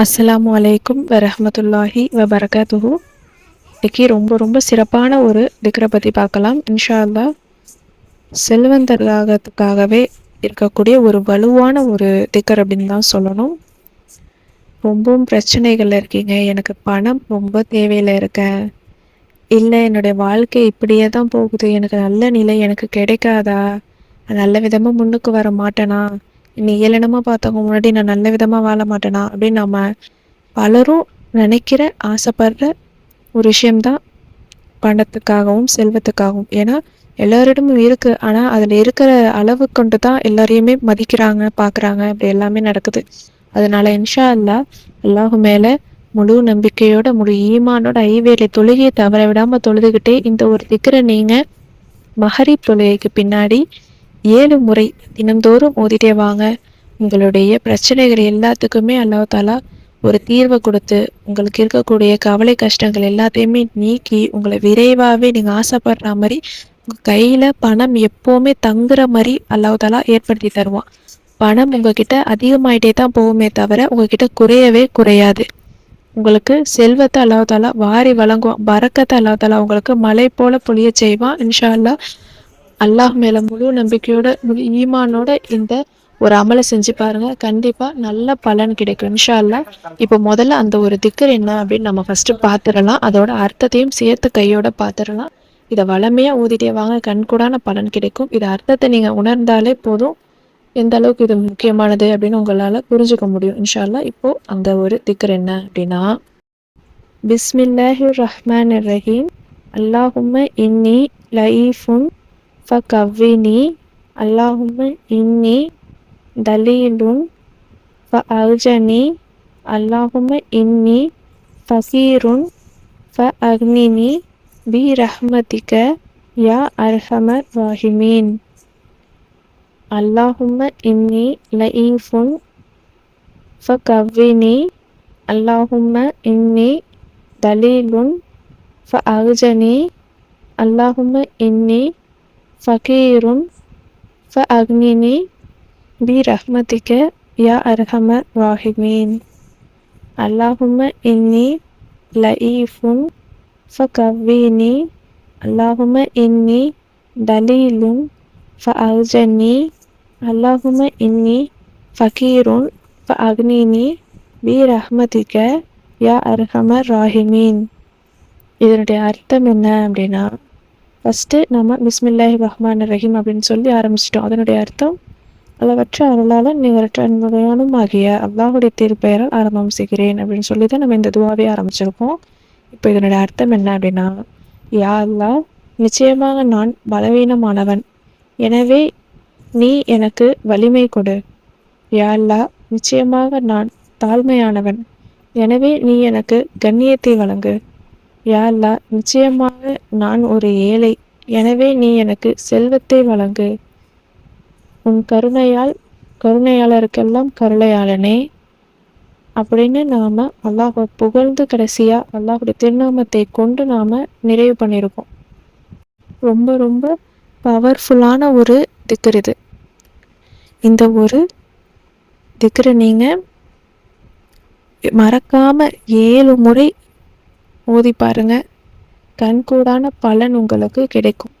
அஸ்ஸலாமு அலைக்கும் வரஹமத்துல்லாஹி வபரகாத்துஹு. இன்னைக்கு ரொம்ப ரொம்ப சிறப்பான ஒரு திக்ரை பற்றி பார்க்கலாம். இன்ஷா அல்லா செல்வந்தராகத்துக்காகவே இருக்கக்கூடிய ஒரு வலுவான ஒரு திக்கர் அப்படின்னு தான் சொல்லணும். ரொம்பவும் பிரச்சனைகள் இருக்கீங்க. எனக்கு பணம் ரொம்ப தேவையில் இருக்கேன் இல்லை என்னுடைய வாழ்க்கை இப்படியே தான் போகுது. எனக்கு நல்ல நிலை எனக்கு கிடைக்காதா? நல்ல விதமாக முன்னுக்கு வர மாட்டேனா? நீ ஏளனமாக பார்த்தவங்க முன்னாடி நான் நல்ல விதமாக வாழ மாட்டேனா அப்படின்னு நம்ம பலரும் நினைக்கிற ஆசைப்படுற ஒரு விஷயம்தான் பணத்துக்காகவும் செல்வத்துக்காகவும். ஏன்னா எல்லாரிடமும் இருக்குது ஆனால் அதில் இருக்கிற அளவு கொண்டு தான் எல்லாரையுமே மதிக்கிறாங்க பார்க்குறாங்க. அப்படி எல்லாமே நடக்குது. அதனால இன்ஷா அல்லா அல்லாஹு மேலே முழு நம்பிக்கையோட முழு ஈமானோட ஐவேலை தொழுகையை தவற விடாமல் தொழுதுகிட்டே இந்த ஒரு திக்கரை நீங்கள் மஹரீப் தொழுகைக்கு பின்னாடி ஏழு முறை தினந்தோறும் ஓதிட்டே வாங்க. உங்களுடைய பிரச்சனைகள் எல்லாத்துக்குமே அல்லாஹாலா ஒரு தீர்வை கொடுத்து உங்களுக்கு இருக்கக்கூடிய கவலை கஷ்டங்கள் எல்லாத்தையுமே நீக்கி உங்களை விரைவாகவே நீங்கள் ஆசைப்படுற மாதிரி உங்கள் கையில் பணம் எப்போவுமே தங்குற மாதிரி அல்லாஹாலா ஏற்படுத்தி தருவான். பணம் உங்ககிட்ட அதிகமாயிட்டே தான் போகுமே தவிர உங்ககிட்ட குறையவே குறையாது. உங்களுக்கு செல்வத்தை அல்லாஹாலா வாரி வழங்குவான். பறக்கத்தை அல்லாஹாலா உங்களுக்கு மலை போல பொழிய செய்வான். இன்ஷா அல்லா அல்லாஹ் மேலே முழு நம்பிக்கையோட முழு ஈமானோட இந்த ஒரு அமலை செஞ்சு பாருங்க. கண்டிப்பா நல்ல பலன் கிடைக்கும் இன்ஷா அல்லா இப்போ முதல்ல அந்த ஒரு திக்கர் என்ன அப்படின்னு நம்ம ஃபர்ஸ்ட் பார்த்துடலாம் அதோட அர்த்தத்தையும் சேர்த்து கையோட பார்த்துடலாம் இதை வளமையா ஊதிட்டே வாங்க கண்கூடான பலன் கிடைக்கும். இது அர்த்தத்தை நீங்க உணர்ந்தாலே போதும். எந்த அளவுக்கு இது முக்கியமானது அப்படின்னு உங்களால் புரிஞ்சுக்க முடியும் இன்ஷால்லா இப்போ அந்த ஒரு திக்கர் என்ன அப்படின்னா பிஸ்மில்லாஹி ரஹ்மான் ரஹீம். அல்லாஹும்ம இன்னி லயீஃபுன் ஃபகவ்வினி அல்லாஹும் இன்னி தலீலுன் ஃபஅர்ஜனி அல்லாஹும் இன்னி ஃபசீருன் ஃபஅக்னினி பி ரஹ்மதிக யா அர்ஹமர் ராஹிமீன் அல்லாஹும் இன்னி லஈஃபுன் ஃபகவ்வினி அல்லாஹும் இன்னி தலீலுன் ஃபஅர்ஜனி அல்லாஹும் இன்னி ஃபகீருன் ஃப அக்னினி பி ரஹ்மதிக்க யா அர்ஹம ராஹிமீன் அல்லாஹும இன்னி லஈஃபுன் ஃப கவ்வீனி அல்லாஹும இன்னி தலீலுன் ஃப அர்ஜனி அல்லாஹும இன்னி ஃபகீருன் ஃப அக்னினி பி ரஹ்மதிக்க யா அர்ஹம ராஹிமீன் இதனுடைய அர்த்தம் என்ன அப்படின்னா ஃபஸ்ட்டு நம்ம பிஸ்மில்லாஹி ரஹ்மான் ரஹீம் அப்படின்னு சொல்லி ஆரம்பிச்சிட்டோம். அதனுடைய அர்த்தம் அளவற்ற அருளால் நிகரற்ற அன்புடையானும் ஆகிய அல்லாஹுடைய திருப்பெயரால் ஆரம்பம் செய்கிறேன் அப்படின்னு சொல்லி தான் நம்ம இந்த துவாவே ஆரம்பிச்சிருக்கோம். இப்போ இதனுடைய அர்த்தம் என்ன அப்படின்னா யா அல்லா நிச்சயமாக நான் பலவீனமானவன். எனவே நீ எனக்கு வலிமை கொடு. யா அல்லா நிச்சயமாக நான் தாழ்மையானவன். எனவே நீ எனக்கு கண்ணியத்தை வழங்கு. யாழ்லா நிச்சயமாக நான் ஒரு ஏழை. எனவே நீ எனக்கு செல்வத்தை வழங்கு. உன் கருணையால் கருணையாளருக்கெல்லாம் கருணையாளனே. அப்படின்னு நாம் அல்லாஹை புகழ்ந்து கடைசியாக அல்லாஹுடைய திருநாமத்தை கொண்டு நாம் நிறைவு பண்ணியிருக்கோம். ரொம்ப ரொம்ப பவர்ஃபுல்லான ஒரு திக்கர் இது. இந்த ஒரு திக்கரை நீங்கள் மறக்காமல் ஏழு முறை ஓதி பாருங்க கண்கூடான பலன் உங்களுக்கு கிடைக்கும்.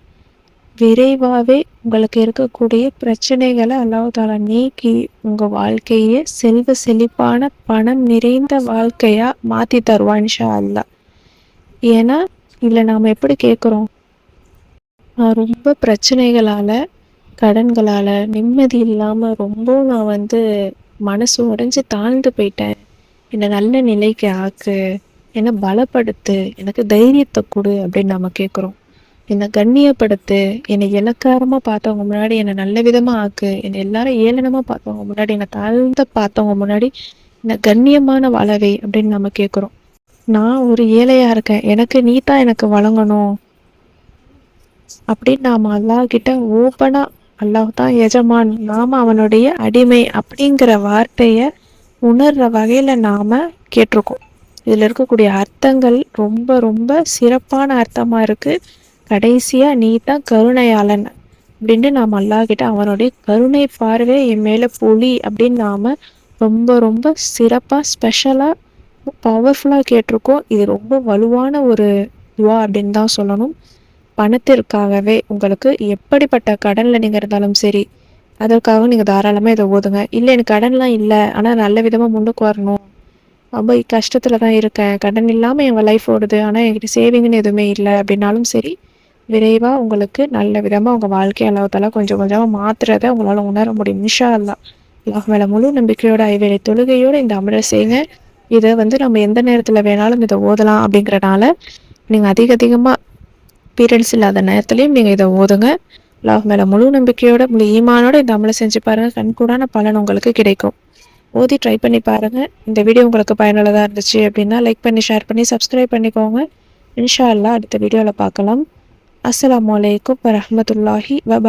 விரைவாகவே உங்களுக்கு இருக்கக்கூடிய பிரச்சனைகளை அல்லாஹால நீக்கி உங்கள் வாழ்க்கையை செல்வ செழிப்பான பணம் நிறைந்த வாழ்க்கையாக மாற்றி தருவான் ஷா அல்லா ஏன்னா இதில் நாம் எப்படி கேட்குறோம் நான் ரொம்ப பிரச்சனைகளால் கடன்களால் நிம்மதி இல்லாமல் ரொம்ப நான் வந்து மனசு உடைஞ்சு தாழ்ந்து போயிட்டேன். என்னை நல்ல நிலைக்கு ஆக்கு. என்னை பலப்படுத்து எனக்கு தைரியத்தை கொடு அப்படின்னு நம்ம கேட்குறோம் என்னை கண்ணியப்படுத்து என்னை இலக்காரமாக பார்த்தவங்க முன்னாடி என்னை நல்ல விதமாக ஆக்கு என்னை எல்லாரும் ஏளனமாக பார்த்தவங்க முன்னாடி என்னை தாழ்ந்த பார்த்தவங்க முன்னாடி என்னை கண்ணியமான வளவை அப்படின்னு நம்ம கேட்குறோம் நான் ஒரு ஏழையாக இருக்கேன் எனக்கு நீ தான் எனக்கு வழங்கணும் அப்படின்னு நாம் அல்லாஹ் கிட்ட ஓப்பனாக அல்லாஹ் தான் எஜமான் நாம் அவனுடைய அடிமை அப்படிங்கிற வார்த்தையை உணர்ற வகையில் நாம் கேட்டிருக்கோம். இதில் இருக்கக்கூடிய அர்த்தங்கள் ரொம்ப ரொம்ப சிறப்பான அர்த்தமாக இருக்குது கடைசியாக நீ தான் கருணையாளன் அப்படின்ட்டு நாம் அல்லாஹ்கிட்ட அவனுடைய கருணை பார்வை என் மேலே புலி அப்படின்னு நாம் ரொம்ப ரொம்ப சிறப்பாக ஸ்பெஷலாக பவர்ஃபுல்லாக கேட்டிருக்கோம். இது ரொம்ப வலுவான ஒரு துவா அப்படின்னு தான் சொல்லணும். பணத்திற்காகவே உங்களுக்கு எப்படிப்பட்ட கடனில் நீங்கள் இருந்தாலும் சரி அதற்காக நீங்கள் தாராளமாக இதை ஓதுங்க. இல்லை எனக்கு கடன்லாம் இல்லை ஆனால் நல்ல விதமாக முன்னுக்கு வரணும். ரொம்ப கஷ்டத்தில் தான் இருக்கேன். கடன் இல்லாமல் எங்கள் லைஃப் ஓடுது. ஆனால் என்கிட்ட சேவிங்னு எதுவுமே இல்லை. அப்படின்னாலும் சரி விரைவாக உங்களுக்கு நல்ல விதமாக உங்கள் வாழ்க்கை அளவுத்தெல்லாம் கொஞ்சம் கொஞ்சமாக மாற்றுறதை உங்களால் உணர முடியும். நிஷா அல்லா அல்லாஹ் மேலே முழு நம்பிக்கையோட ஐவேலை தொழுகையோடு இந்த அமர செய்யுங்க. இதை வந்து நம்ம எந்த நேரத்தில் வேணாலும் இதை ஓதலாம் அப்படிங்கிறனால நீங்கள் அதிக அதிகமாக பீரியட்ஸ் இல்லாத நேரத்துலையும் நீங்கள் இதை ஓதுங்க. அல்லாஹ் மேலே முழு நம்பிக்கையோட முழு ஈமானோட இந்த அமலை செஞ்சு பாருங்கள் கண்கூடான பலன் உங்களுக்கு கிடைக்கும். ஓதி ட்ரை பண்ணி பாருங்கள் இந்த வீடியோ உங்களுக்கு பயனுள்ளதாக இருந்துச்சு அப்படின்னா லைக் பண்ணி ஷேர் பண்ணி சப்ஸ்கிரைப் பண்ணிக்கோங்க. இன்ஷா அல்லா அடுத்த வீடியோவில் பார்க்கலாம். அஸ்ஸலாமு வலைக்கம் வரமத்துல்லாஹி வ